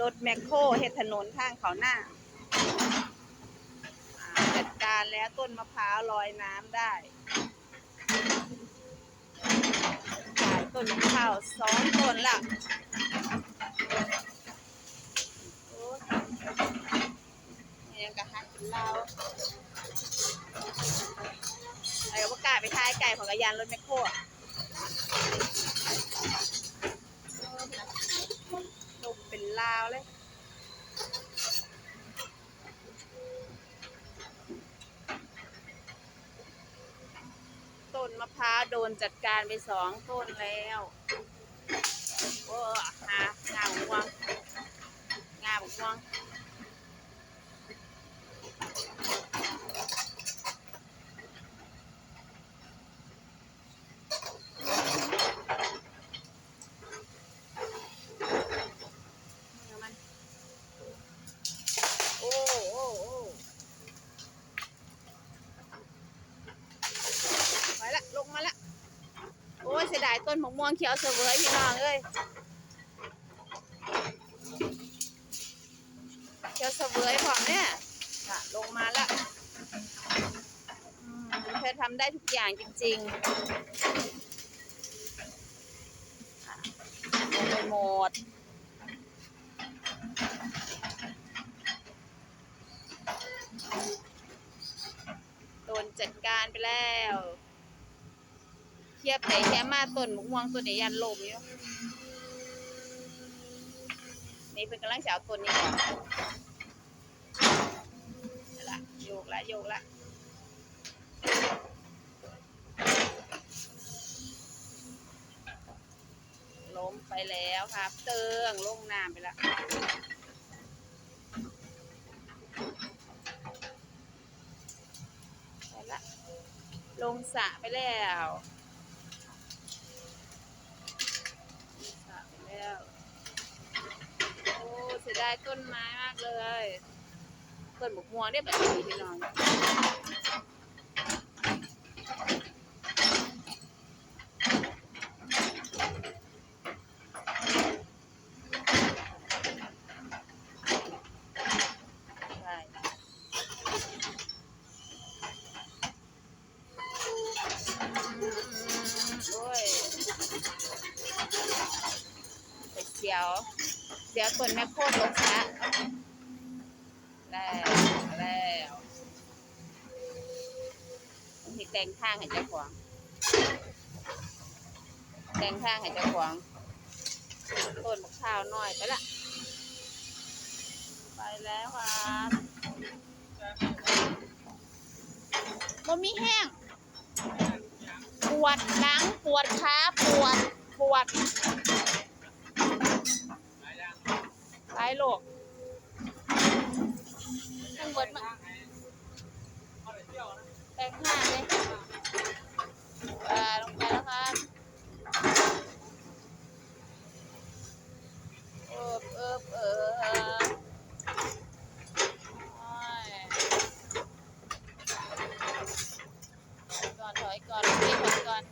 รถแมคโครเฮ็ดถนนทางเขาหน้า จัดการแล้วต้นมะพร้าวลอยน้ำได้ขายต้นมะพร้าวสองต้นละโอ้ยยังกะฮักกินเหล้าไอ้ว่ากล้าไปท้ายไก่ของกระยานรถแมคโครอะลมเป็น ลาวเลยต้นมะพร้าวโดนจัดการไปสองต้นแล้วโอ้หางามม่วงงามม่วงเอามันโอ้โอ้โอ้ไปละ ลงมาละ โอ้ยเสียดาย ต้นมะม่วงเขียวเสวยพี่น้องเอ้ยเขียวเสวยพร้อมเนี่ยลงมาละเธอทำได้ทุกอย่างจริงๆค่ะลงไปหมดโดนจัดการไปแล้ว เทียบไปเทียบมาต้นมะม่วงต้นนี้ยันลมอยู่นี่เป็นกำลังเอาต้นนี้กเอาละโยกละโยกละล้มไปแล้วครับ เติงลงน้ำไปละไปละลงสระไปแล้วลงสระไป แล้ว โอ้เสียดายต้นไม้มากเลยต้นบุกม่วงได้แบบนี้พี่น้อง ไปเสียวเสียวต้นแม่โคตรลงซะแล้วแล้วที่แต่งทางให้เจ้าของแต่งทางให้เจ้าของต้นมะพร้าวน้อยไปละไปแล้วครับบ่มีแห้ง ปวดหลังปวดขาปวด ปวดห ลายโรคทั้งหมดมาแต่งหน้าเลยอ่าลงไปแล้วครับเอิบเอิบเอิบโอ้ยก่อนถอยก่อนพี่ถอยก่อน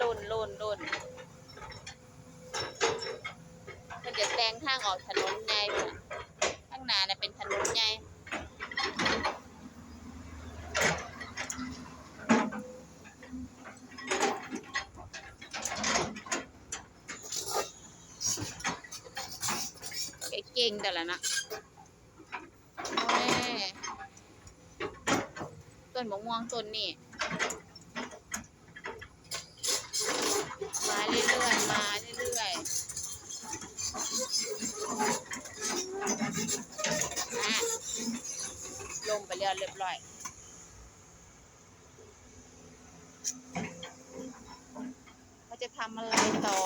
ลุ่นลุ่นลุ่นมันจะแซงทางออกถนนใหญ่ข้างหน้าน่ะเป็นถนนใหญ่เก่งแต่ละนะต้นมะม่วงต้นนี้ มาเรื่อยๆ มาเรื่อยๆลงไปเรียบเรียบร้อยเขาจะทำอะไรต่อ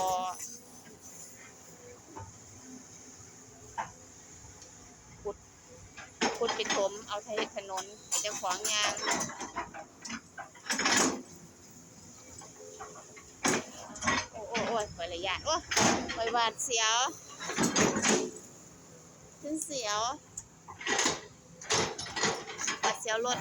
ขุดขุดไปถมเอาไทยถนนให้เจ้าของงาน โอ้โอ้ยคอยระยะโอ้ยคอยหวาดเสียวฉันเสียวบาดเสียวรถ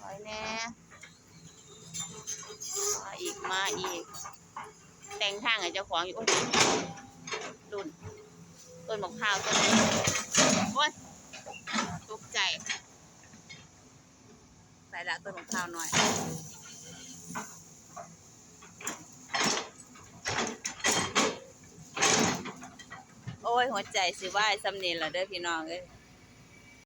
ถอยแน่มาอีกมาอีก แต่งทางให้เจ้าของอยู่โอ้ยดุนต้นมะพร้าวต้นนี้โอ้ย ตกใจ ใส่ละต้นของข้าวหน่อยโอ้ยหัวใจสิว่ายสำเนียงละเด้อพี่น้องเอ้ย